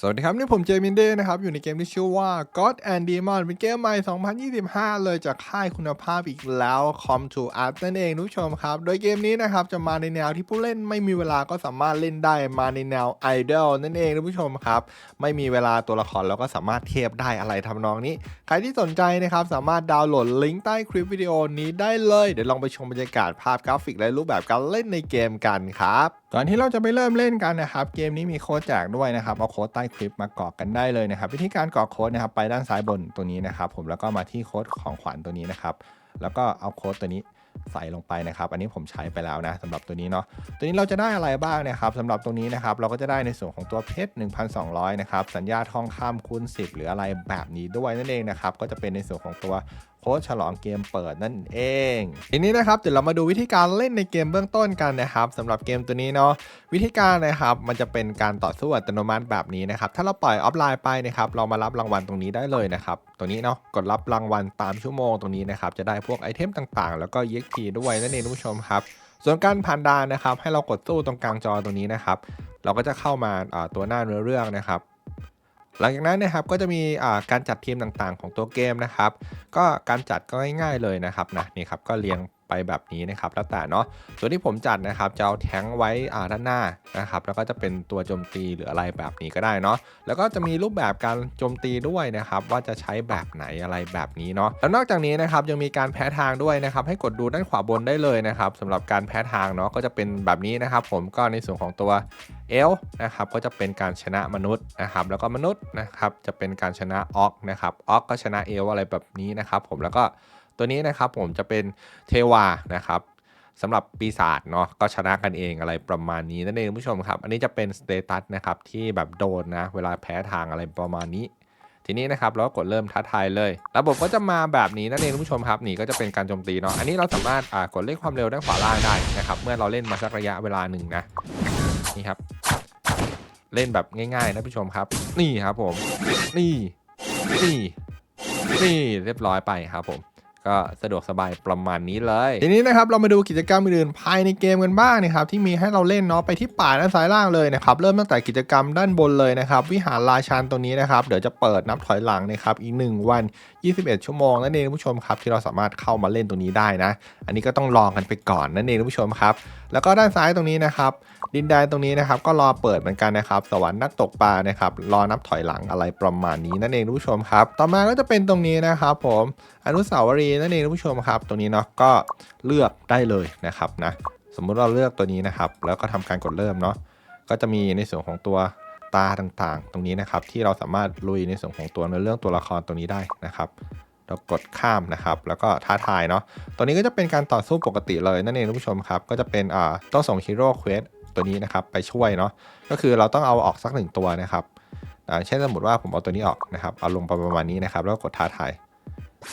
สวัสดีครับ นี่ผมเจมินเดย์นะครับ อยู่ในเกมที่ชื่อว่า God and Demon เป็นเกมใหม่ 2025 เลยจากค่ายคุณภาพอีกแล้ว Com to Art นั่นเองทุกชมครับ โดยเกมนี้นะครับ จะมาในแนวที่ผู้เล่นไม่มีเวลาก็สามารถเล่นได้มาในแนว Idol นั่นเองทุกผู้ชมครับ ไม่มีเวลาตัวละครเราก็สามารถเทียบได้อะไรทำนองนี้ ใครที่สนใจนะครับสามารถดาวน์โหลดลิงก์ใต้คลิปวิดีโอนี้ได้เลย เดี๋ยวลองไปชมบรรยากาศภาพกราฟิกและรูปแบบการเล่นในเกมกันครับ ก่อนที่เราจะไปเริ่มเล่นกันนะครับ เกมนี้มีโค้ดแจกด้วยนะครับ เอาโค้ดใต้คลิปมากรอกกันได้เลยนะครับ วิธีการกรอกโค้ดนะครับ ไปด้านซ้ายบนตัวนี้นะครับ ผมแล้วก็มาที่โค้ดของขวัญตัวนี้นะครับ แล้วก็เอาโค้ดตัวนี้ใส่ลงไปนะครับ อันนี้ผมใช้ไปแล้วนะสำหรับตัวนี้เนาะ ตัวนี้เราจะได้อะไรบ้างนะครับสำหรับตรงนี้นะครับ เราก็จะได้ในส่วนของตัวเพชร 1,200 นะครับ สัญญาทองคำคูณ 10 หรืออะไรแบบนี้ด้วยนั่นเองนะครับ ก็จะเป็นในส่วนของตัว โค้ดฉลองเกมเปิดนั่นเอง ทีนี้นะครับเดี๋ยวเรามาดูวิธีการเล่นในเกมเบื้องต้นกันนะครับสำหรับเกมตัวนี้เนาะวิธีการนะครับมันจะเป็นการต่อสู้อัตโนมัติแบบนี้นะครับถ้าเราปล่อยออฟไลน์ไปนะครับเรามารับรางวัลตรงนี้ได้เลยนะครับตัวนี้เนาะกดรับรางวัลตามชั่วโมงตรงนี้นะครับจะได้พวกไอเทมต่างๆ แล้วก็ EXP ด้วยนั่นเองทุกผู้ชมครับส่วนการผ่านด่านนะครับให้เรากดสู้ตรงกลางจอตรงนี้นะครับเราก็จะเข้ามาอ่าตัวหน้าเนื้อเรื่องนะครับ หลังจากนั้นนะครับก็จะมีการจัดทีมต่างๆ ของตัวเกมนะครับ ก็การจัดก็ง่ายๆเลยนะครับนะนี่ครับก็เรียง แบบนี้นะครับแล้วแต่เนาะส่วนที่ผมจัดนะครับจะเอาแท้งไว้อ่าด้านหน้านะครับแล้วก็จะเป็นตัวโจมตีหรืออะไรแบบนี้ก็ได้เนาะแล้วก็จะมีรูปแบบการโจมตีด้วยนะครับว่าจะใช้แบบไหนอะไรแบบนี้เนาะแล้วนอกจากนี้นะครับยังมีการแพ้ทางด้วยนะครับให้กดดูด้านขวาบนได้เลยนะครับสำหรับการแพ้ทางเนาะก็จะเป็นแบบนี้นะครับ ผมก็ในส่วนของตัวเอลนะครับก็จะเป็นการชนะมนุษย์นะครับแล้วก็มนุษย์นะครับจะเป็นการชนะออกนะครับออกก็ชนะเอลอะไรแบบนี้นะครับผมแล้วก็ ตัวนี้นะครับผมจะเป็นเทวานะครับสำหรับปีศาจเนาะก็ชนะกันเองอะไรประมาณนี้นั่นเองคุณผู้ชมครับ อันนี้จะเป็นสเตตัสนะครับที่แบบโดนนะ เวลาแพ้ทางอะไรประมาณนี้ ทีนี้นะครับเราก็กดเริ่มท้าทายเลย ระบบก็จะมาแบบนี้นั่นเองคุณผู้ชมครับนี่ก็จะเป็นการโจมตีเนาะอันนี้เราสามารถอ่ากดเลขความเร็วด้านขวาล่างได้นะครับเมื่อเราเล่นมาสักระยะเวลาหนึ่งนะนี่ครับ เล่นแบบง่ายๆนะผู้ชมครับ นี่ครับผม นี่นี่นี่เรียบร้อยไปครับผม ก็สะดวกสบายประมาณนี้เลย ทีนี้นะครับเรามาดูกิจกรรมอื่นๆภายในเกมกันบ้างนะครับที่มีให้เราเล่นเนาะไปที่ป่าด้านซ้ายล่างเลยนะครับเริ่มตั้งแต่กิจกรรมด้านบนเลยนะครับวิหารราชันตัวนี้นะครับเดี๋ยวจะเปิดนับถอยหลังนะครับอีก 1 วัน 21 ชั่วโมงนั่นเองผู้ชมครับที่เราสามารถเข้ามาเล่นตรงนี้ได้นะ อันนี้ก็ต้องลองกันไปก่อนนั่นเองผู้ชมครับ แล้วก็ด้านซ้ายตรงนี้นะครับดินแดนตรงนี้นะครับก็รอเปิดเหมือนกันนะครับสวรรค์นักตกปลานะครับรอนับถอยหลังอะไรประมาณนี้นั่นเองผู้ชมครับ ต่อมาก็จะเป็นตรงนี้นะครับผมอนุสาวรีย์นั่นเองผู้ชมครับตรงนี้เนาะก็เลือกได้เลยนะครับนะสมมุติเราเลือกตัวนี้นะครับ แล้วก็ทำการกดเริ่มเนาะก็จะมีในส่วนของตัวตาต่างๆ ตรงนี้นะครับ ที่เราสามารถลุยในส่วนของตัวเนื้อเรื่องตัวละครตัวนี้ได้นะครับ เรากดข้ามนะครับ แล้วก็ท้าทายเนาะตัวนี้ก็จะเป็นการต่อสู้ปกติเลยนั่นเองท่านผู้ชมครับ ก็จะเป็นอ่าต้องส่งฮีโร่เควสตัวนี้นะครับไปช่วยเนาะก็คือเราต้องเอาออกสักหนึ่งตัวนะครับเช่นสมมติว่าผมเอาตัวนี้ออกนะครับเอาลงประมาณนี้นะครับ แล้วกดท้าทาย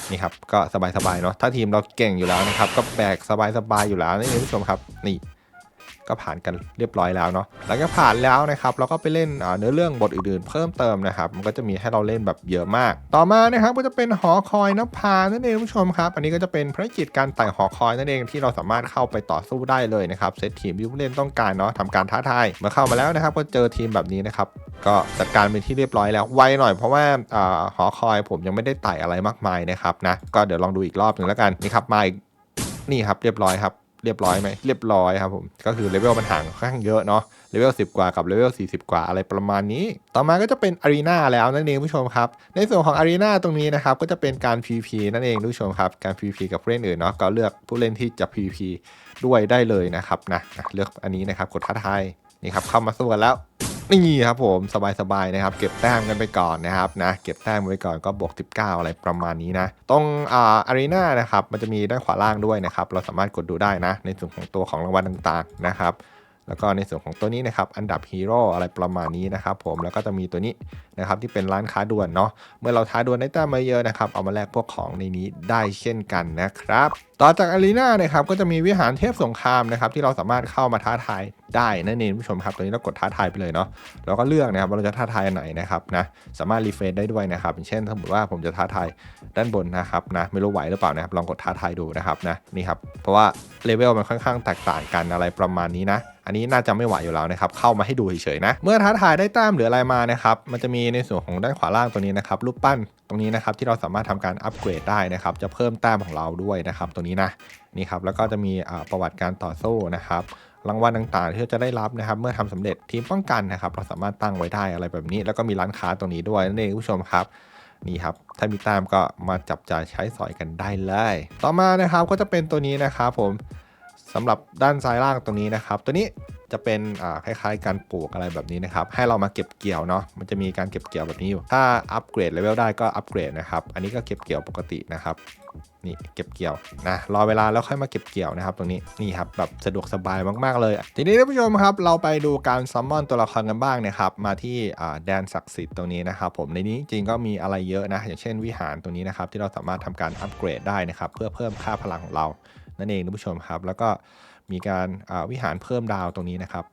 นี่ครับก็สบายๆเนาะถ้าทีมเราเก่งอยู่แล้วนะครับก็แบกสบายๆอยู่แล้วนี่ท่านผู้ชมครับนี่ ก็ผ่านกันเรียบร้อยแล้วเนาะหลังจากผ่านแล้วนะครับเราก็ไปเล่นเนื้อเรื่องบทอื่นๆ เพิ่มเติมนะครับมันก็จะมีให้เราเล่นแบบเยอะมาก ต่อมานะครับก็จะเป็นหอคอยนภานั่นเองผู้ชมครับ อันนี้ก็จะเป็นภารกิจการไต่หอคอยนั่นเองที่เราสามารถเข้าไปต่อสู้ได้เลยนะครับเซตทีมที่ผู้เล่นต้องการเนาะทำการท้าทายเมื่อเข้ามาแล้วนะครับ ก็เจอทีมแบบนี้นะครับก็จัดการเป็นที่เรียบร้อยแล้วไวหน่อยเพราะว่าอ่าหอคอยผมยังไม่ได้ไต่อะไรมากมายนะครับนะก็เดี๋ยวลองดูอีกรอบหนึ่งแล้วกันนี่ครับมาอีกนี่ครับเรียบร้อยครับ เรียบร้อยไหมเรียบร้อยครับผมก็คือเลเวลมันห่างค่อนข้างเยอะเนาะเลเวล10 กว่ากับเลเวล40 กว่าอะไรประมาณนี้ ต่อมาก็จะเป็นอารีนาแล้วนั่นเองผู้ชมครับ ในส่วนของอารีนาตรงนี้นะครับก็จะเป็นการ PVP นั่นเองผู้ชมครับการ PVP กับผู้เล่นอื่นเนาะก็เลือกผู้เล่นที่จะ PVP ด้วยได้เลยนะครับนะอะเลือกอันนี้นะครับกดท้าทายนี่ครับเข้ามาสู้กันแล้ว นี่ครับผมสบายๆนะครับ เก็บแต้มกันไปก่อนนะครับนะเก็บแต้มกันไปก่อนก็บวก 19 อะไรประมาณนี้นะตรงอ่าอารีนานะครับมันจะมีด้านขวาล่างด้วยนะครับ เราสามารถกดดูได้นะ ในส่วนของตัวของรางวัลต่างๆนะครับ แล้วก็ในส่วนของตัวนี้นะครับอันดับฮีโร่อะไรประมาณนี้นะครับผมแล้วก็จะมีตัวนี้นะครับที่เป็นร้านค้าด่วนเนาะเมื่อเราท้าด่วลได้แต้มมาเยอะนะครับเอามาแลกพวกของในนี้ได้เช่นกันนะครับต่อจากอารีนานะครับก็จะมีวิหารเทพสงครามนะครับที่เราสามารถเข้ามาท้าทายได้นั่นเองผู้ชมครับตัวนี้เรากดท้าทายไปเลยเนาะเราก็เลือกนะครับว่าเราจะท้าทายอันไหนนะครับนะสามารถรีเฟรชได้ด้วยนะครับอย่างเช่นสมมติว่าผมจะท้าทายด้านบนนะครับนะไม่รู้ไหวหรือเปล่านะครับลองกดท้าทายดูนะครับนะนี่ครับเพราะว่าเลเวลมันค่อนข้างแตกต่างกันอะไรประมาณนี้นะอันนี้น่าจะไม่ไหวอยู่แล้วนะครับ เข้ามาให้ดูเฉยๆนะ เมื่อท้าทายได้แต้มหรืออะไรมานะครับ มันจะมีในส่วนของด้านขวาล่างตัวนี้นะครับ รูปปั้นตรงนี้นะครับที่เราสามารถทำการอัปเกรดได้นะครับ จะเพิ่มแต้มของเราด้วยนะครับตรงนี้นะ นี่ครับ แล้วก็จะมีประวัติการต่อสู้นะครับรางวัลต่างๆที่เราจะได้รับนะครับ เมื่อทำสำเร็จทีมป้องกันนะครับ เราสามารถตั้งไว้ได้อะไรแบบนี้ แล้วก็มีร้านค้าตรงนี้ด้วยนั่นเองคุณผู้ชมครับนี่ครับถ้ามีแต้มก็มาจับจ่ายใช้สอยกันได้เลย ต่อมานะครับก็จะเป็นตัวนี้นะครับผม สำหรับด้านซ้ายล่างตรงนี้นะครับ ตัวนี้จะเป็นคล้ายๆ การปลูกอะไรแบบนี้นะครับ ให้เรามาเก็บเกี่ยวเนาะ มันจะมีการเก็บเกี่ยวแบบนี้อยู่ ถ้าอัปเกรดเลเวลได้ก็อัปเกรดนะครับ อันนี้ก็เก็บเกี่ยวปกตินะครับ นี่เก็บเกี่ยวนะ รอเวลาแล้วค่อยมาเก็บเกี่ยวนะครับ ตรงนี้ นี่ครับแบบสะดวกสบายมากๆเลย ทีนี้ท่านผู้ชมครับ เราไปดูการซัมมอนตัวละครกันบ้างนะครับ มาที่แดนศักดิ์สิทธิ์ตรงนี้นะครับผม ในนี้จริงก็มีอะไรเยอะนะ อย่างเช่นวิหารตรงนี้นะครับที่เราสามารถทำการอัปเกรดได้นะครับ เพื่อเพิ่มค่าพลังของเรา นั่นเองท่านผู้ชมครับ แล้วก็มีการาวิหารเพิ่มดาวตรงนี้นะครับ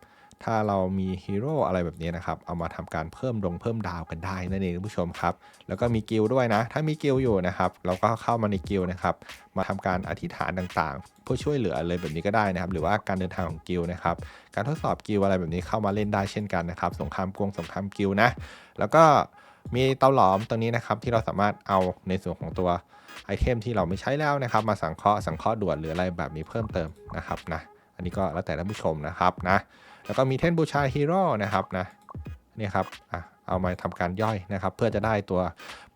ถ้าเรามีฮีโร่อะไรแบบนี้นะครับ เอามาทำการเพิ่มดงเพิ่มดาวกันได้นั่นเองท่านผู้ชมครับ แล้วก็มีกิลด์ด้วยนะ ถ้ามีกิลอยู่นะครับ เราก็เข้ามาในกิลนะครับ มาทำการอธิษฐานต่างๆ เพื่อช่วยเหลืออะไรแบบนี้ก็ได้นะครับ หรือว่าการเดินทางของกิลนะครับ การทดสอบกิลอะไรแบบนี้เข้ามาเล่นได้เช่นกันนะครับ สงครามกวงสงครามกิลนะ แล้วก็มีเตาหลอมตรงนี้นะครับที่เราสามารถเอาในส่วนของตัว ไอเทมที่เราไม่ใช้แล้วนะครับ มาสังเคราะห์สังเคราะห์ด่วนหรืออะไรแบบนี้เพิ่มเติมนะครับนะอันนี้ก็แล้วแต่ท่านผู้ชมนะครับนะแล้วก็มีเทนบูชาฮีโร่นะครับนะนี่ครับอะเอามาทำการย่อยนะครับ เพื่อจะได้ตัว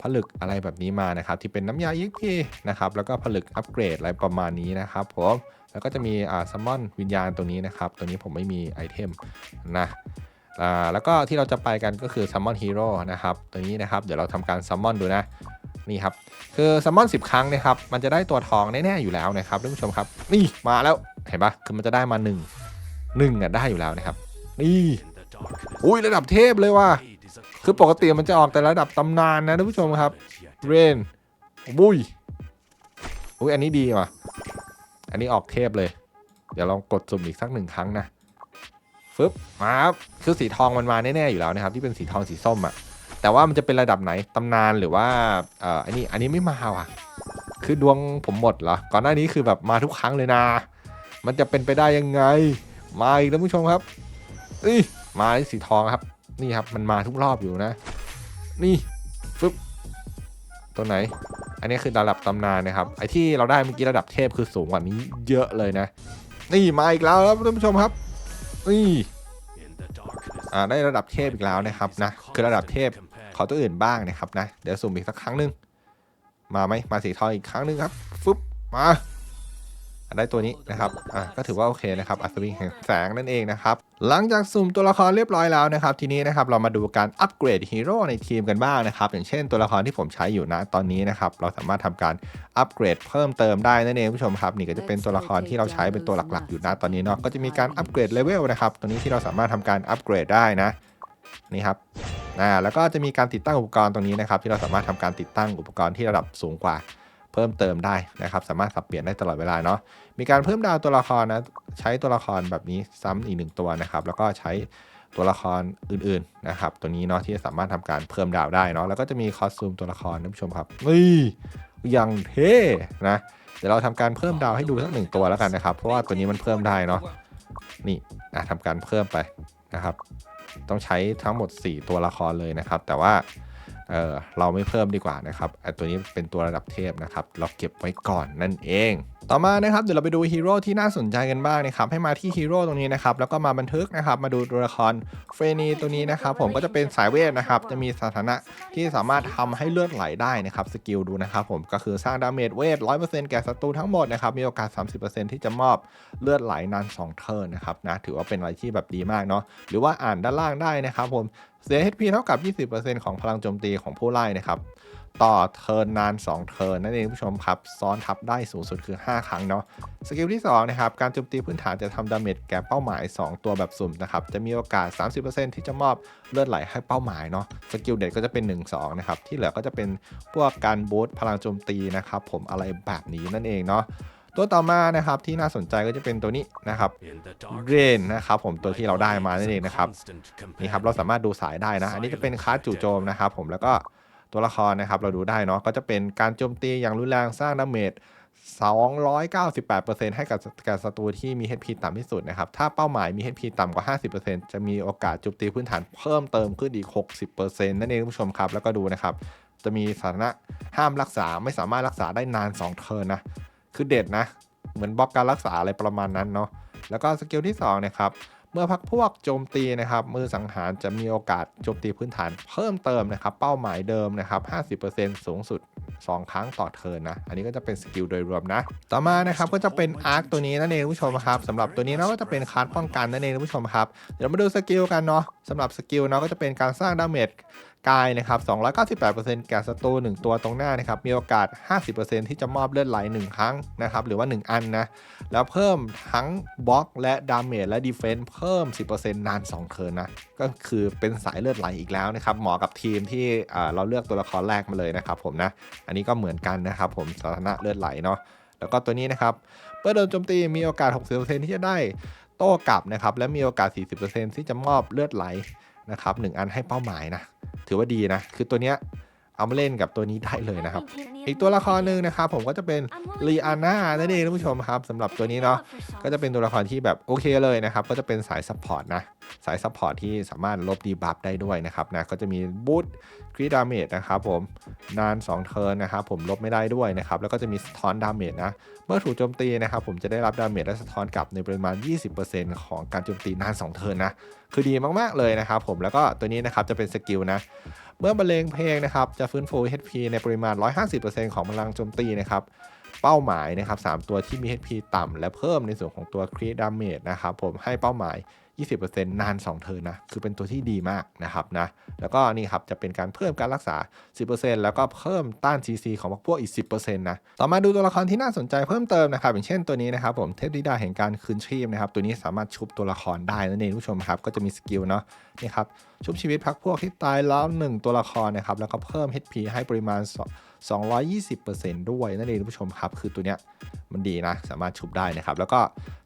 ผลึกอะไรแบบนี้มานะครับ ที่เป็นน้ำยายิกพีนะครับแล้วก็ผลึกอัปเกรดอะไรประมาณนี้นะครับผมแล้วก็จะมีอ่าซัมมอนวิญญาณตรงนี้นะครับ ตัวนี้ผมไม่มีไอเทมนะอ่าแล้วก็ที่เราจะไปกันก็คือซัมมอนฮีโร่นะครับตัวนี้นะครับ เดี๋ยวเราทำการซัมมอนดูนะ นี่ครับคือซัมมอน10 ครั้งนะครับมันจะได้ตัวทองแน่ๆอยู่แล้วนะครับท่านผู้ชมครับ นี่มาแล้วเห็นปะคือมันจะได้มา 1 1อะได้อยู่แล้วนะครับ นี่อุ้ยระดับเทพเลยว่ะคือปกติมันจะออกแต่ระดับตำนานนะท่านผู้ชมครับเรนบุยอุ้ยอันนี้ดีว่ะอันนี้ออกเทพเลย เดี๋ยวลองกดสุ่มอีกสักหนึ่งครั้งนะฟึบมาครับคือสีทองมันมาแน่ๆอยู่แล้วนะครับ ที่เป็นสีทองสีส้มอะ่ะ แต่ว่ามันจะเป็นระดับไหนตำนานหรือว่าเอ่ออันนี้อันนี้ไม่มาว่ะ คือดวงผมหมดเหรอก่อนหน้านี้คือแบบมาทุกครั้งเลยนะ มันจะเป็นไปได้ยังไง มาอีกท่านผู้ชมครับนี่มาสีทองครับนี่ครับมันมาทุกรอบอยู่นะ นี่ฟึบตัวไหน อันนี้คือระดับตำนานนะครับไอที่เราได้เมื่อกี้ระดับเทพคือสูงกว่านี้เยอะเลยนะ นี่มาอีกแล้วครับท่านผู้ชมครับนี่อ่าได้ระดับเทพอีกแล้วนะครับนะคือระดับเทพ ขอตัวอื่นบ้างนะครับนะ เดี๋ยวสุ่มอีกสักครั้งหนึ่งมาไหมมาสีทองอีกครั้งหนึ่งครับฟึบมาได้ตัวนี้นะครับ อะ ก็ถือว่าโอเคนะครับ อัศวินแห่งแสงนั่นเองนะครับ หลังจากสุ่มตัวละครเรียบร้อยแล้วนะครับ ทีนี้นะครับ เรามาดูการอัปเกรดฮีโร่ในทีมกันบ้างนะครับ อย่างเช่นตัวละครที่ผมใช้อยู่นะตอนนี้นะครับ เราสามารถทำการอัปเกรดเพิ่มเติมได้นั่นเองผู้ชมครับ นี่ก็จะเป็นตัวละครที่เราใช้เป็นตัวหลักๆ อยู่นะตอนนี้เนาะ ก็จะมีการอัปเกรดเลเวลนะครับ ตัวนี้ที่เราสามารถทำการอัปเกรดได้นะ นี่ครับ อ่าแล้วก็จะมีการติดตั้งอุปกรณ์ตรงนี้นะครับ ที่เราสามารถทำการติดตั้งอุปกรณ์ที่ระดับสูงกว่าเพิ่มเติมได้นะครับ สามารถสับเปลี่ยนได้ตลอดเวลาเนาะมีการเพิ่มดาวตัวละครนะใช้ตัวละครแบบนี้ซ้ำอีกหนึ่งตัวนะครับ แล้วก็ใช้ตัวละครอื่นๆนะครับ ตัวนี้เนาะที่สามารถทำการเพิ่มดาวได้เนาะแล้วก็จะมีคอสตูมตัวละครท่านผู้ชมครับนี่อย่างเท่นะเดี๋ยวเราทำการเพิ่มดาวให้ดูสักหนึ่งตัวแล้วกันนะครับ เพราะว่าตัวนี้มันเพิ่มได้เนาะนี่นะทำการเพิ่มไปนะครับ ต้องใช้ทั้งหมด 4 ตัวละครเลยนะครับ แต่ว่าเเราไม่เพิ่มดีกว่านะครับไอตัวนี้เป็นตัวระดับเทพนะครับ เราเก็บไว้ก่อนนั่นเอง ต่อมานะครับเดี๋ยวเราไปดูฮีโร่ที่น่าสนใจกันบ้างนะครับให้มาที่ฮีโร่ตรงนี้นะครับแล้วก็มาบันทึกนะครับมาดูตัวละครเฟรนีตัวนี้นะครับผมก็จะเป็นสายเวทนะครับจะมีสถานะที่สามารถทำให้เลือดไหลได้นะครับสกิลดูนะครับผมก็คือสร้างดาเมจเวท100%แก่ศัตรูทั้งหมดนะครับมีโอกาส 30%ที่จะมอบเลือดไหลนาน2เทิร์นนะครับนะถือว่าเป็นอะไรที่แบบดีมากเนาะหรือว่าอ่านด้านล่างได้นะครับผมเสีย HP เท่ากับ 20%ของพลังโจมตีของผู้ไล่นะครับ ต่อเทิร์นนาน2เทิร์นนั่นเองผู้ชมครับ ซ้อนทับได้สูงสุดคือ 5 ครั้งเนาะสกิลที่2นะครับการโจมตีพื้นฐานจะทำดาเมจแก่เป้าหมาย 2 ตัวแบบสุ่มนะครับจะมีโอกาส 30%ที่จะมอบเลือดไหลให้เป้าหมายเนาะสกิลเด็ดก็จะเป็น 1-2 นะครับ ที่เหลือก็จะเป็นพวกการบูสต์พลังโจมตีนะครับผมอะไรแบบนี้นั่นเองเนาะตัวต่อมานะครับที่น่าสนใจก็จะเป็นตัวนี้นะครับเรนนะครับผมตัวที่เราได้มานั่นเองนะครับนี่ครับเราสามารถดูสายได้นะ อันนี้จะเป็นคลาสจู่โจมนะครับผมแล้วก็ ตัวละครนะครับเราดูได้เนาะก็จะเป็นการโจมตีอย่างรุนแรงสร้างดาเมจ298%ให้กับกับศัตรูที่มี HP ต่ำที่สุดนะครับ ถ้าเป้าหมายมี HP ต่ำกว่า 50%จะมีโอกาสโจมตีพื้นฐานเพิ่มเติมขึ้นอีก 60%นั่นเองคุณผู้ชมครับ แล้วก็ดูนะครับ จะมีสถานะห้ามรักษาไม่สามารถรักษาได้นาน 2 เทิร์นนะ คือเด็ดนะ เหมือนบล็อกการรักษาอะไรประมาณนั้นเนาะ แล้วก็สกิลที่2นะครับ เมื่อพักพวกโจมตีนะครับมือสังหารจะมีโอกาสโจมตีพื้นฐานเพิ่มเติมนะครับเป้าหมายเดิมนะครับ 50%สูงสุด 2 ครั้งต่อเทิร์นนะอันนี้ก็จะเป็นสกิลโดยรวมนะ ต่อมานะครับก็จะเป็นอาร์คตัวนี้นั่นเองผู้ชมครับสำหรับตัวนี้เนาะก็จะเป็นคาร์ดป้องกันนั่นเองผู้ชมครับเดี๋ยวมาดูสกิลกันเนาะสำหรับสกิลเนาะก็จะเป็นการสร้างดาเมจ กายนะครับ 298%แก่ศัตรู1ตัวตรงหน้านะครับ มีโอกาส 50%ที่จะมอบเลือดไหล 1 ครั้งนะครับ หรือว่า 1 อันนะ แล้วเพิ่มทั้งบล็อกและดาเมจและดีเฟนส์เพิ่ม 10%นาน2เทิร์นนะ ก็คือเป็นสายเลือดไหลอีกแล้วนะครับ เหมาะกับทีมที่เอ่อเราเลือกตัวละครแรกมาเลยนะครับผมนะ อันนี้ก็เหมือนกันนะครับผมสถานะเลือดไหลเนาะ แล้วก็ตัวนี้นะครับเมื่อโดนโจมตีมีโอกาส 60%ที่จะได้โต้กลับนะครับ และมีโอกาส 40%ที่จะมอบเลือดไหล นะครับหนึ่งอันให้เป้าหมายนะถือว่าดีนะ คือตัวเนี้ย เอามาเล่นกับตัวนี้ได้เลยนะครับ อีกตัวละครหนึ่งนะครับผมก็จะเป็นลีอาน่านั่นเองท่านผู้ชมครับสำหรับตัวนี้เนาะก็จะเป็นตัวละครที่แบบโอเคเลยนะครับก็จะเป็นสายซัพพอร์ตนะสายซัพพอร์ตที่สามารถลบดีบัฟได้ด้วยนะครับนะก็จะมีบูทครีดาเมจนะครับผมนาน 2 เทิร์นนะครับผมลบไม่ได้ด้วยนะครับแล้วก็จะมีสะท้อนดาเมจนะเมื่อถูกโจมตีนะครับผมจะได้รับดาเมจและสะท้อนกลับในปริมาณ 20%ของการโจมตีนาน 2 เทิร์นนะคือดีมากๆเลยนะครับผมแล้วก็ตัวนี้นะครับจะเป็นสกิลนะเมื่อบรรเลงเพลงนะครับจะฟื้นฟู HP ในปริมาณ 150%ของพลังโจมตีนะครับเป้าหมายนะครับ3ตัวที่มี HP ต่ำและเพิ่มในส่วนของตัว Crit Damage นะครับผมให้เป้าหมาย 20%นาน 2 เทิร์นนะ คือเป็นตัวที่ดีมากนะครับนะ แล้วก็นี่ครับจะเป็นการเพิ่มการรักษา 10%แล้วก็เพิ่มต้าน CC ของพวกอีก 10%นะ ต่อมาดูตัวละครที่น่าสนใจเพิ่มเติมนะครับ อย่างเช่นตัวนี้นะครับผมเทพธิดาแห่งการคืนชีพนะครับ ตัวนี้สามารถชุบตัวละครได้นั่นเองผู้ชมครับ ก็จะมีสกิลเนาะ นี่ครับ ชุบชีวิตพักพวกที่ตายแล้ว 1 ตัวละครนะครับ แล้วก็เพิ่ม HP ให้ปริมาณ 220%ด้วยนั่นเองผู้ชมครับ คือตัวเนี้ยมันดีนะ สามารถชุบได้นะครับ แล้วก็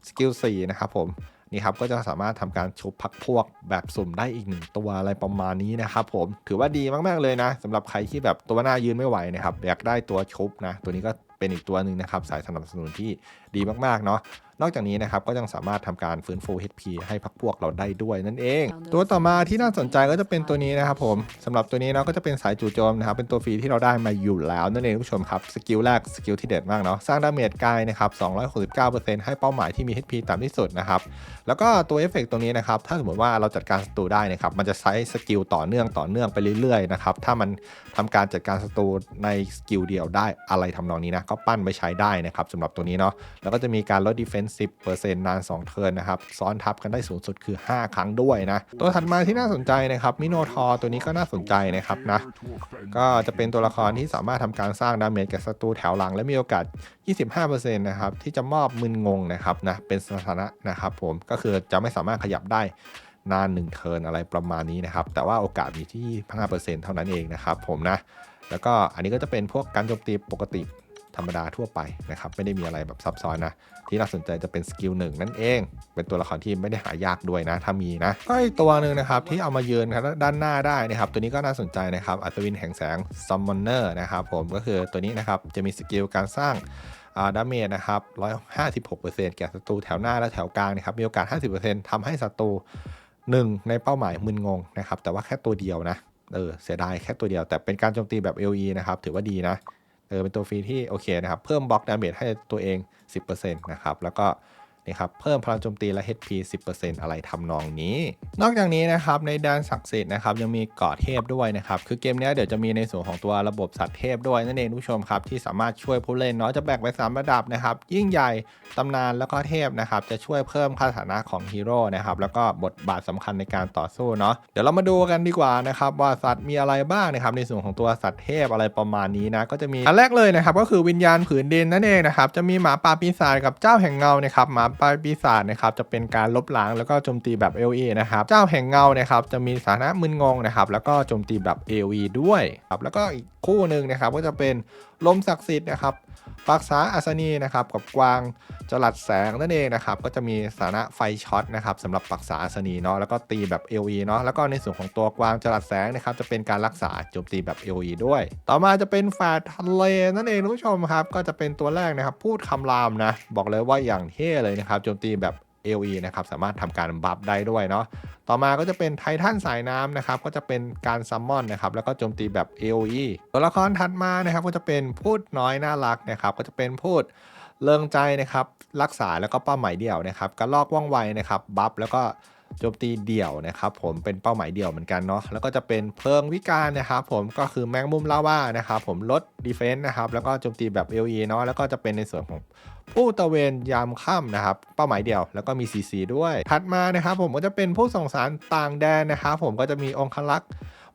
สกิล4นะครับผม นี่ครับก็จะสามารถทำการชุบพักพวกแบบสุ่มได้อีกหนึ่งตัวอะไรประมาณนี้นะครับผมถือว่าดีมากๆเลยนะสำหรับใครที่แบบตัวหน้ายืนไม่ไหวนะครับอยากได้ตัวชุบนะตัวนี้ก็เป็นอีกตัวหนึ่งนะครับสายสนับสนุนที่ดีมากๆเนาะนอกจากนี้นะครับก็ยังสามารถทำการฟื้นฟู HP ให้พักพวกเราได้ด้วยนั่นเอง ตัวต่อมาที่น่าสนใจก็จะเป็นตัวนี้นะครับผมสำหรับตัวนี้เนาะก็จะเป็นสายจู่โจมนะครับเป็นตัวฟรีที่เราได้มาอยู่แล้วนั่นเองผู้ชมครับสกิลแรกสกิลที่เด็ดมากเนาะสร้างดาเมจกายนะครับ269%ให้เป้าหมายที่มี HP ต่ำที่สุดนะครับแล้วก็ตัวเอฟเฟกต์ตรงนี้นะครับถ้าสมมติว่าเราจัดการศัตรูได้นะครับมันจะใช้สกิลต่อเนื่องต่อเนื่องไปเรื่อยๆนะครับถ้ามันทำการจัดการศัตรูในสกิลเดียวได้อะไรทำนองนี้นะก็ปั้นไปใช้ได้นะครับสำหรับตัวนี้เนาะ แล้วก็จะมีการลดดีเฟนซ์10%นาน 2 เทิร์นนะครับ ซ้อนทับกันได้สูงสุดคือ 5 ครั้งด้วยนะ ตัวถัดมาที่น่าสนใจนะครับมิโนทอร์ตัวนี้ก็น่าสนใจนะครับนะ ก็จะเป็นตัวละครที่สามารถทำการสร้างดาเมจแก่ศัตรูแถวหลัง และมีโอกาส 25%นะครับที่จะมอบมึนงงนะครับนะเป็นสถานะนะครับผมก็คือจะไม่สามารถขยับได้นาน1เทิร์นอะไรประมาณนี้นะครับ แต่ว่าโอกาสมีที่ 5%เท่านั้นเองนะครับผมนะ แล้วก็อันนี้ก็จะเป็นพวกการโจมตีปกติ ธรรมดาทั่วไปนะครับ ไม่ได้มีอะไรแบบซับซ้อนนะ ที่น่าสนใจจะเป็นสกิลหนึ่งนั่นเอง เป็นตัวละครที่ไม่ได้หายากด้วยนะ ถ้ามีนะก็อีกตัวหนึ่งนะครับ ที่เอามายืนครับด้านหน้าได้นะครับ ตัวนี้ก็น่าสนใจนะครับ อัศวินแห่งแสงซัมมอนเนอร์นะครับผมก็คือตัวนี้นะครับจะมีสกิลการสร้างดาเมจนะครับ 156%แก่ศัตรูแถวหน้าและแถวกลางนะครับ มีโอกาส 50%ทำให้ศัตรูหนึ่งในเป้าหมายมึนงงนะครับ แต่ว่าแค่ตัวเดียวนะ เออ เสียดายแค่ตัวเดียว แต่เป็นการโจมตีแบบ LE นะครับ ถือว่าดีนะ เออเป็นตัวฟรีที่โอเคนะครับ เพิ่มบล็อกดาเมจให้ตัวเอง 10%นะครับ แล้วก็ นี่ครับเพิ่มพลังโจมตีและ HP 10%อะไรทำนองนี้ นอกจากนี้นะครับในแดนศักดิ์สิทธิ์นะครับยังมีเกาะเทพด้วยนะครับคือเกมนี้เดี๋ยวจะมีในส่วนของตัวระบบสัตว์เทพด้วยนั่นเองทุกผู้ชมครับที่สามารถช่วยผู้เล่นเนาะจะแบ่งไปสามระดับนะครับยิ่งใหญ่ตำนานแล้วก็เทพนะครับจะช่วยเพิ่มค่าฐานะของฮีโร่นะครับแล้วก็บทบาทสำคัญในการต่อสู้เนาะเดี๋ยวเรามาดูกันดีกว่านะครับว่าสัตว์มีอะไรบ้างนะครับในส่วนของตัวสัตว์เทพอะไรประมาณนี้นะก็จะมีอันแรกเลยนะครับก็คือวิญญาณผืนดินนั่นเองนะครับจะมีหมาป่าปีศาจกับเจ้าแห่งเงานะครับหมาปลายปีศาจนะครับจะเป็นการลบล้างแล้วก็โจมตีแบบ LE นะครับเจ้าแห่งเงานะครับจะมีสถานะมึนงงนะครับแล้วก็โจมตีแบบ AOE ด้วยครับแล้วก็อีก คู่หนึ่งนะครับก็จะเป็นลมศักดิ์สิทธิ์นะครับปรักษาอัศนีนะครับกับกวางจลัดแสงนั่นเองนะครับก็จะมีสถานะไฟช็อตนะครับสำหรับปรักษาอัศนีเนาะแล้วก็ตีแบบ AOE เนาะแล้วก็ในส่วนของตัวกวางจลัดแสงนะครับจะเป็นการรักษาโจมตีแบบ AOE ด้วย ต่อมาจะเป็นแฟดทะเลนั่นเองทุกผู้ชมครับก็จะเป็นตัวแรกนะครับพูดคำรามนะบอกเลยว่าอย่างเท่เลยนะครับโจมตีแบบ AOE นะครับสามารถทำการบัฟได้ด้วยเนาะต่อมาก็จะเป็นไททันสายน้ำนะครับก็จะเป็นการซัมมอนนะครับแล้วก็โจมตีแบบ AOE ตัวละครถัดมานะครับก็จะเป็นพูดน้อยน่ารักนะครับก็จะเป็นพูดเลิงใจนะครับรักษาแล้วก็เป้าหมายเดี่ยวนะครับกระลอกว่องไวนะครับบัฟแล้วก็ โจมตีเดี่ยวนะครับผมเป็นเป้าหมายเดี่ยวเหมือนกันเนาะแล้วก็จะเป็นเพลิงวิการนะครับผมก็คือแมงมุมลาว่านะครับผมลดดีเฟนส์นะครับแล้วก็โจมตีแบบ AOE เนาะแล้วก็จะเป็นในส่วนของผู้ตระเวนยามค่ำนะครับเป้าหมายเดียวแล้วก็มี CC ด้วย ถัดมานะครับผมก็จะเป็นผู้ส่งสารต่างแดนนะครับผมก็จะมีองคลักษ์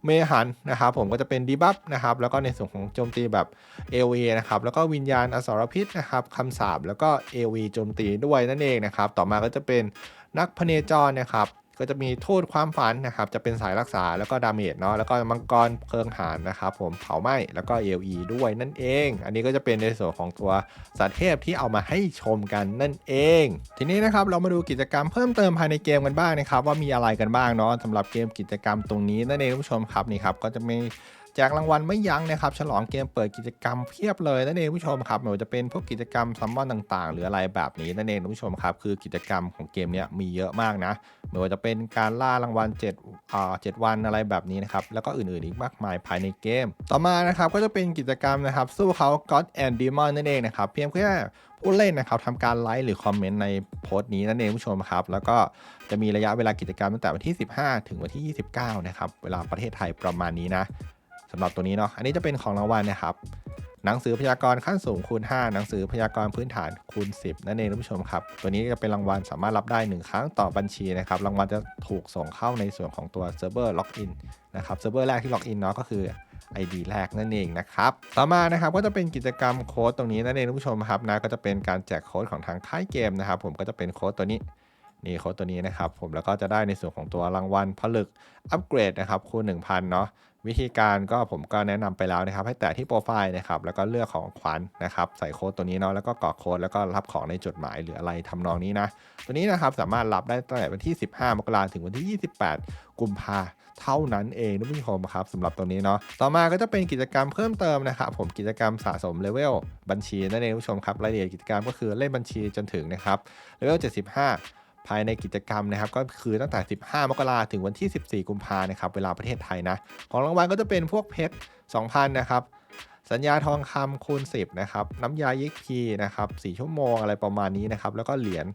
เมหันนะครับผมก็จะเป็นดีบัฟนะครับแล้วก็ในส่วนของโจมตีแบบ AOE นะครับแล้วก็วิญญาณอสรพิษนะครับคำสาบแล้วก็ AOE โจมตีด้วยนั่นเองนะครับต่อมาก็จะเป็น นักพเนจรนะครับก็จะมีทูตความฝันนะครับจะเป็นสายรักษาแล้วก็ดาเมจเนาะแล้วก็มังกรเพลิงหานนะครับผมเผาไหม้แล้วก็ AOE ด้วยนั่นเอง อันนี้ก็จะเป็นในส่วนของตัวสัตว์เทพที่เอามาให้ชมกันนั่นเอง ทีนี้นะครับเรามาดูกิจกรรมเพิ่มเติมภายในเกมกันบ้างนะครับว่ามีอะไรกันบ้างเนาะสำหรับเกมกิจกรรมตรงนี้นั่นเองท่านผู้ชมครับนี่ครับก็จะมี แจกรางวัลไม่ยั้งนะครับ ฉลองเกมเปิดกิจกรรมเพียบเลยนั่นเองผู้ชมครับไม่ว่าจะเป็นพวกกิจกรรมซัมมอนต่าง ๆ หรืออะไรแบบนี้นั่นเองผู้ชมครับ คือกิจกรรมของเกมเนี้ยมีเยอะมากนะไม่ว่าจะเป็นการล่ารางวัล7อ่า7วันอะไรแบบนี้นะครับ แล้วก็อื่นๆอีกมากมายภายในเกม ต่อมานะครับก็จะเป็นกิจกรรมนะครับสู้เขา God and Demon นั่นเองนะครับเพียงแค่ผู้เล่นนะครับทำการไลค์หรือคอมเมนต์ในโพสต์นี้นั่นเองผู้ชมครับ แล้วก็จะมีระยะเวลากิจกรรมตั้งแต่วันที่ 15 ถึงวันที่ 29 นะครับ เวลาประเทศไทยประมาณนี้นะ สำหรับตัวนี้เนาะ อันนี้จะเป็นของรางวัลนะครับ หนังสือพยากรณ์ขั้นสูงคูณ 5 หนังสือพยากรณ์พื้นฐานคูณ 10 นั่นเองท่านผู้ชมครับ ตัวนี้จะเป็นรางวัลสามารถรับได้ 1 ครั้งต่อบัญชีนะครับ รางวัลจะถูกส่งเข้าในส่วนของตัวเซิร์ฟเวอร์ล็อกอินนะครับ เซิร์ฟเวอร์แรกที่ล็อกอินเนาะก็คือ ID แรกนั่นเองนะครับ ต่อมานะครับก็จะเป็นกิจกรรมโค้ดตรงนี้นั่นเองท่านผู้ชมครับนะก็จะเป็นการแจกโค้ดของทางค่ายเกมนะครับ ผมก็จะเป็นโค้ดตัวนี้นี่โค้ดตัวนี้นะครับผมแล้วก็จะได้ในส่วนของตัวรางวัลผลึกอัปเกรดนะครับคูณ1,000 เนาะ วิธีการก็ผมก็แนะนำไปแล้วนะครับ ให้แตะที่โปรไฟล์นะครับแล้วก็เลือกของขวัญนะครับ ใส่โค้ดตัวนี้เนาะแล้วก็กรอกโค้ดแล้วก็รับของในจดหมายหรืออะไรทำนองนี้นะ ตัวนี้นะครับสามารถรับได้ตั้งแต่วันที่ 15 มกราถึงวันที่ 28 กุมภาเท่านั้นเองท่านผู้ชมครับสำหรับตรงนี้เนาะต่อมาก็จะเป็นกิจกรรมเพิ่มเติมนะครับผมกิจกรรมสะสมเลเวลบัญชีนั่นเองท่านผู้ชมครับรายละเอียดกิจกรรมก็คือเล่นบัญชีจนถึงนะครับเลเวล75 ภายในกิจกรรมนะครับก็คือตั้งแต่ 15 มกราถึงวันที่ 14 กุมภานะครับเวลาประเทศไทยนะ ของรางวัลก็จะเป็นพวกเพชร 2,000 นะครับ สัญญาทองคำคูณ 10 นะครับ น้ำยาเย็กพีนะครับ 4 ชั่วโมงอะไรประมาณนี้นะครับ แล้วก็เหรียญ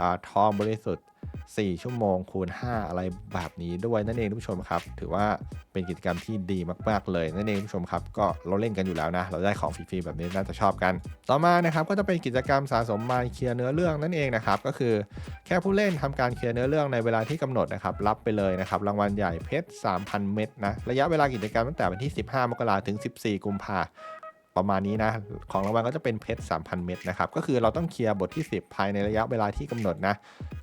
อทองบริสุทธิ์ 4 ชั่วโมงคูณ 5 อะไรแบบนี้ด้วยนั่นเองท่านผู้ชมครับ ถือว่าเป็นกิจกรรมที่ดีมากๆเลยนั่นเองท่านผู้ชมครับก็เราเล่นกันอยู่แล้วนะ เราได้ของฟรีๆแบบนี้น่าจะชอบกัน ต่อมานะครับก็จะเป็นกิจกรรมสะสมมาเคลียร์เนื้อเรื่องนั่นเองนะครับก็คือแค่ผู้เล่นทำการเคลียร์เนื้อเรื่องในเวลาที่กำหนดนะครับรับไปเลยนะครับรางวัลใหญ่เพชร3,000 เม็ดนะระยะเวลากิจกรรมตั้งแต่วันที่ 15 มกราถึง 14 กุมภา ประมาณนี้นะ ของรางวัลก็จะเป็นเพชร 3,000 เม็ดนะครับ ก็คือเราต้องเคลียร์บทที่ 10 ภายในระยะเวลาที่กำหนดนะ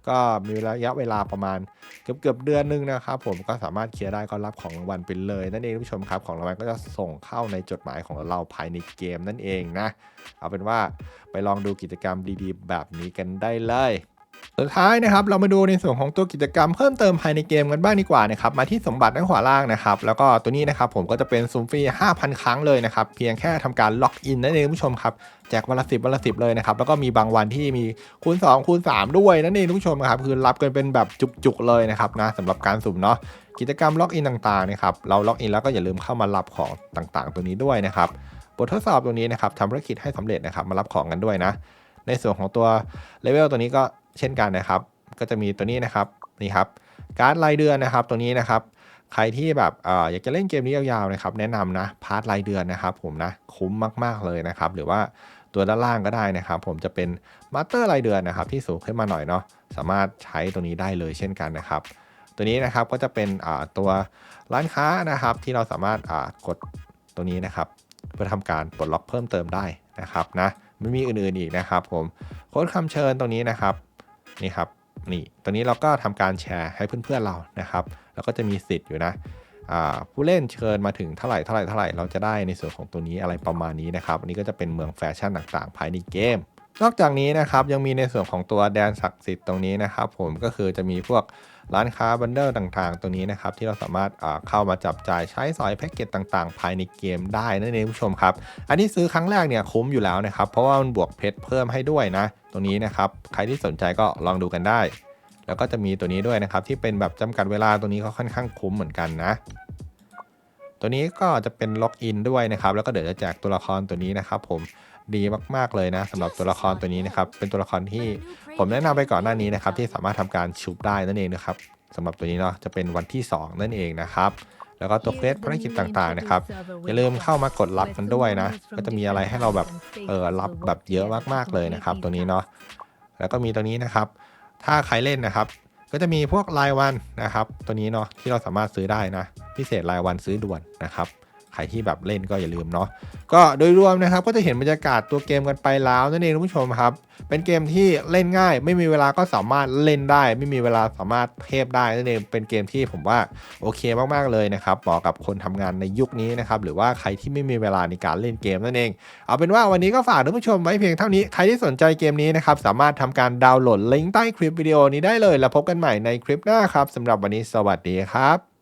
ก็มีระยะเวลาประมาณเกือบเกือบเดือนหนึงนะครับผม ก็สามารถเคลียร์ได้ก็รับของรางวัลไปเลย นั่นเองท่านผู้ชมครับ ของรางวัลก็จะส่งเข้าในจดหมายของเราภายในเกมนั่นเองนะ เอาเป็นว่าไปลองดูกิจกรรมดีๆ แบบนี้กันได้เลย สุดท้ายนะครับเรามาดูในส่วนของตัวกิจกรรมเพิ่มเติมภายในเกมกันบ้างดีกว่านะครับมาที่สมบัติด้านขวาล่างนะครับแล้วก็ตัวนี้นะครับผมก็จะเป็นซูมฟรี 5,000 ครั้งเลยนะครับเพียงแค่ทำการล็อกอินนั่นเองท่านผู้ชมครับแจกวันละสิบวันละสิบเลยนะครับแล้วก็มีบางวันที่มีคูณ 2 คูณ 3 ด้วยนั่นเองท่านผู้ชมครับคือรับกันเป็นแบบจุกๆเลยนะครับนะสำหรับการสุ่มเนาะกิจกรรมล็อกอินต่างๆนะครับเราล็อกอินแล้วก็อย่าลืมเข้ามารับของต่างๆ ตัวนี้ด้วยนะครับบททดสอบตรงนี้นะครับทำภารกิจให้สำเร็จนะครับมารับของกันด้วยนะในส่วนของตัวเลเวลตัวนี้ก็ เช่นกันนะครับ ก็จะมีตัวนี้นะครับนี่ครับการ์ดรายเดือนนะครับ ตัวนี้นะครับ ใครที่แบบออยากจะเล่นเกมนี้ยาวๆนะครับ แนะนำนะพาร์ทรายเดือนนะครับ ผมนะคุ้มมากๆเลยนะครับ หรือว่าตัวด้านล่างก็ได้นะครับ ผมจะเป็นมาสเตอร์รายเดือนนะครับ ที่สูงขึ้นมาหน่อยเนาะสามารถใช้ตัวนี้ได้เลยเช่นกันนะครับ ตัวนี้นะครับก็จะเป็นตัวร้านค้านะครับ ที่เราสามารถกดตัวนี้นะครับ เพื่อทำการปลดล็อกเพิ่มเติมได้นะครับนะไมันมีอื่นๆอีกนะครับ ผมโค้ดคำเชิญตรงนี้นะครับ นี่ครับนี่ตอนนี้เราก็ทำการแชร์ให้เพื่อนๆเรานะครับเราก็จะมีสิทธิ์อยู่นะผู้เล่นเชิญมาถึงเท่าไหร่เท่าไหร่เท่าไหร่เราจะได้ในส่วนของตัวนี้อะไรประมาณนี้นะครับอันนี้ก็จะเป็นเมืองแฟชั่นต่างๆ ภายในเกม นอกจากนี้นะครับยังมีในส่วนของตัวแดนศักดิ์สิทธิ์ตรงนี้นะครับผมก็คือจะมีพวกร้านค้าบันเดอร์ต่างๆตรงนี้นะครับที่เราสามารถเข้ามาจับจ่ายใช้สอยแพ็กเกจต่างๆ ภายในเกมได้นั่นเองผู้ชมครับ อันนี้ซื้อครั้งแรกเนี่ยคุ้มอยู่แล้วนะครับ เพราะว่ามันบวกเพชรเพิ่มให้ด้วยนะตรงนี้นะครับใครที่สนใจก็ลองดูกันได้ แล้วก็จะมีตัวนี้ด้วยนะครับที่เป็นแบบจำกัดเวลาตัวนี้ก็ค่อนข้างคุ้มเหมือนกันนะตัวนี้ก็จะเป็นล็อกอินด้วยนะครับแล้วก็เดี๋ยวจะแจกตัวละครตัวนี้นะครับผม ดีมากๆเลยนะสำหรับตัวละครตัวนี้นะครับเป็นตัวละครที่ผมแนะนำไปก่อนหน้านี้นะครับที่สามารถทำการชุบได้นั่นเองนะครับสำหรับตัวนี้เนาะจะเป็นวันที่ 2 นั่นเองนะครับแล้วก็ตัวเควสภารกิจต่างๆนะครับอย่าลืมเข้ามากดรับกันด้วยนะ ก็จะมีอะไรให้เราแบบเออรับแบบเยอะมากๆเลยนะครับ ตัวนี้เนาะแล้วก็มีตัวนี้นะครับ ถ้าใครเล่นนะครับ ก็จะมีพวกรายวันนะครับ ตัวนี้เนาะที่เราสามารถซื้อได้นะ พิเศษรายวันซื้อด่วนนะครับ ครที่แบบเล่นก็อย่าลืมเนาะก็โดยรวมนะครับก็จะเห็นบรรยากาศตัวเกมกันไปแล้วนั่นเองคุณผู้ชมครับ เป็นเกมที่เล่นง่าย ไม่มีเวลาก็สามารถเล่นได้ ไม่มีเวลาสามารถเทพได้นั่นเองเป็นเกมที่ผมว่าโอเคมากๆเลยนะครับเหมาะกับคนทำงานในยุคนี้นะครับหรือว่าใครที่ไม่มีเวลาในการเล่นเกมนั่นเอง เอาเป็นว่าวันนี้ก็ฝากท่านผู้ชมไว้เพียงเท่านี้ใครที่สนใจเกมนี้นะครับสามารถทำการดาวน์โหลดลิงก์ใต้คลิปวิดีโอนี้ได้เลย แล้วพบกันใหม่ในคลิปหน้าครับสำหรับวันนี้สวัสดีครับ